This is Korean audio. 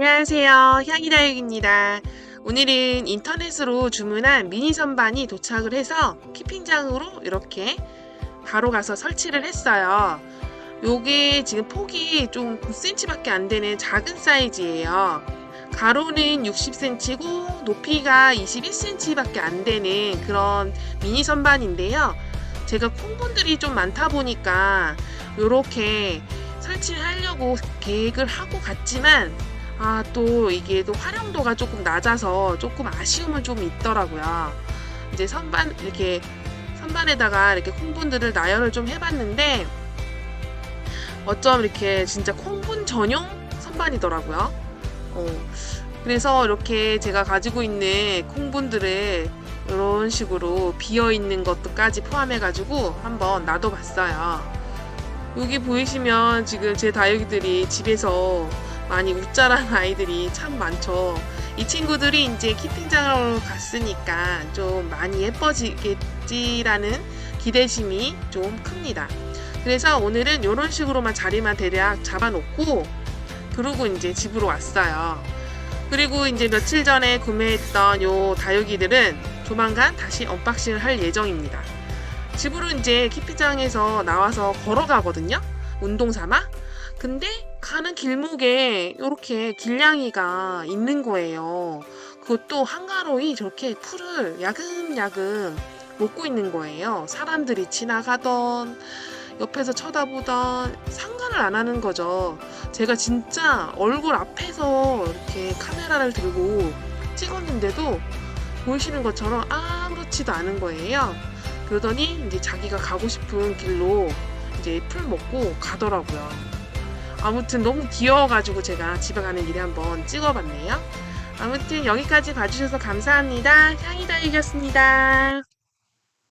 안녕하세요. 향이다육입니다. 오늘은 인터넷으로 주문한 미니 선반이 도착을 해서 키핑장으로 이렇게 바로 가서 설치를 했어요. 요게 지금 폭이 좀 9cm밖에 안 되는 작은 사이즈예요. 가로는 60cm고 높이가 21cm밖에 안 되는 그런 미니 선반인데요. 제가 콩분들이 좀 많다 보니까 이렇게 설치를 하려고 계획을 하고 갔지만 아 또 이게 또 활용도가 조금 낮아서 조금 아쉬움은 좀 있더라고요. 이제 선반 이렇게 선반에다가 이렇게 콩분들을 나열을 좀 해봤는데 어쩜 이렇게 진짜 콩분 전용 선반이더라고요. 어, 그래서 이렇게 제가 가지고 있는 콩분들을 이런 식으로 비어 있는 것도까지 포함해가지고 한번 놔둬봤어요. 여기 보이시면 지금 제 다육이들이 집에서 많이 웃자란 아이들이 참 많죠. 이 친구들이 이제 키팅장으로 갔으니까 좀 많이 예뻐지겠지라는 기대심이 좀 큽니다. 그래서 오늘은 이런 식으로만 자리만 대략 잡아놓고 그러고 이제 집으로 왔어요. 그리고 이제 며칠 전에 구매했던 요 다육이들은 조만간 다시 언박싱을 할 예정입니다. 집으로 이제 키피장에서 나와서 걸어가거든요. 운동 삼아. 근데 가는 길목에 이렇게 길냥이가 있는 거예요. 그것도 한가로이 저렇게 풀을 야금야금 먹고 있는 거예요. 사람들이 지나가던 옆에서 쳐다보던 상관을 안 하는 거죠. 제가 진짜 얼굴 앞에서 이렇게 카메라를 들고 찍었는데도 보이시는 것처럼 아무렇지도 않은 거예요. 그러더니 이제 자기가 가고 싶은 길로 이제 풀 먹고 가더라고요. 아무튼 너무 귀여워가지고 제가 집에 가는 길에 한번 찍어봤네요. 아무튼 여기까지 봐주셔서 감사합니다. 향이다 이겼습니다.